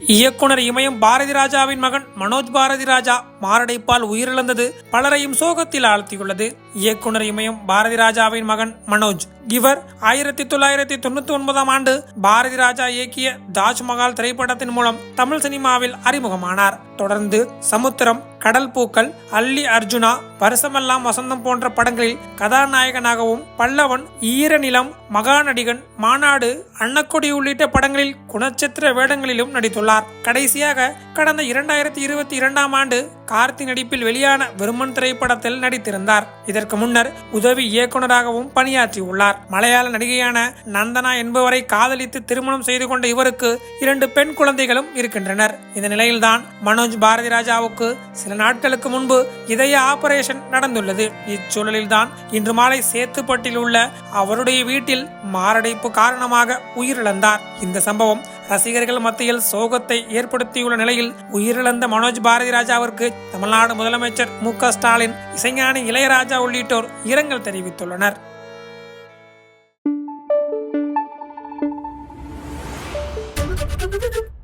இயக்குனர் இமயம் பாரதி ராஜாவின் மகன் மனோஜ் பாரதி ராஜா. மாரடைப்பால் உயிரிழந்தது பலரையும் சோகத்தில் ஆழ்த்தியுள்ளது. இயக்குனர் இமயம் பாரதி ராஜாவின் மகன் மனோஜ். இவர் ஆயிரத்தி தொள்ளாயிரத்தி தொண்ணூத்தி ஒன்பதாம் ஆண்டு பாரதி ராஜா இயக்கிய தாஜ்மஹால் திரைப்படத்தின் மூலம் தமிழ் சினிமாவில் அறிமுகமானார். தொடர்ந்து சமுத்திரம் கடல் பூக்கள் அல்லி அர்ஜுனா வருஷமெல்லாம் வசந்தம் போன்ற படங்களில் கதாநாயகனாகவும் பல்லவன் ஈரநிலம் மகாநடிகன் மாநாடு அன்னக்கொடி உள்ளிட்ட படங்களில் குணச்சித்திர வேடங்களிலும் நடித்துள்ளார். கடைசியாக கடந்த இரண்டாயிரத்தி இருபத்தி இரண்டாம் ஆண்டு கார்த்தி நடிப்பில் வெளியான விருமன் திரைப்படத்தில் நடித்திருந்தார். இதற்கு முன்னர் உதவி இயக்குனராகவும் பணியாற்றியுள்ளார். மலையாள நடிகையான நந்தனா என்பவரை காதலித்து திருமணம் செய்து கொண்ட இவருக்கு இரண்டு பெண் குழந்தைகளும் இருக்கின்றனர். இந்த நிலையில்தான் மனோஜ் பாரதி ராஜாவுக்கு சில நாட்களுக்கு முன்பு இதய ஆபரேஷன் நடந்துள்ளது. இச்சூழலில்தான் இன்று மாலை சேத்துப்பட்டில் உள்ள அவருடைய வீட்டில் மாரடைப்பு காரணமாக உயிரிழந்தார். இந்த சம்பவம் ரசிகர்கள் மத்தியில் சோகத்தை ஏற்படுத்தியுள்ள நிலையில் உயிரிழந்த மனோஜ் பாரதி ராஜாவிற்கு தமிழ்நாடு முதலமைச்சர் மு க ஸ்டாலின் இசைஞானி இளையராஜா உள்ளிட்டோர் இரங்கல் தெரிவித்துள்ளனர் Thank you.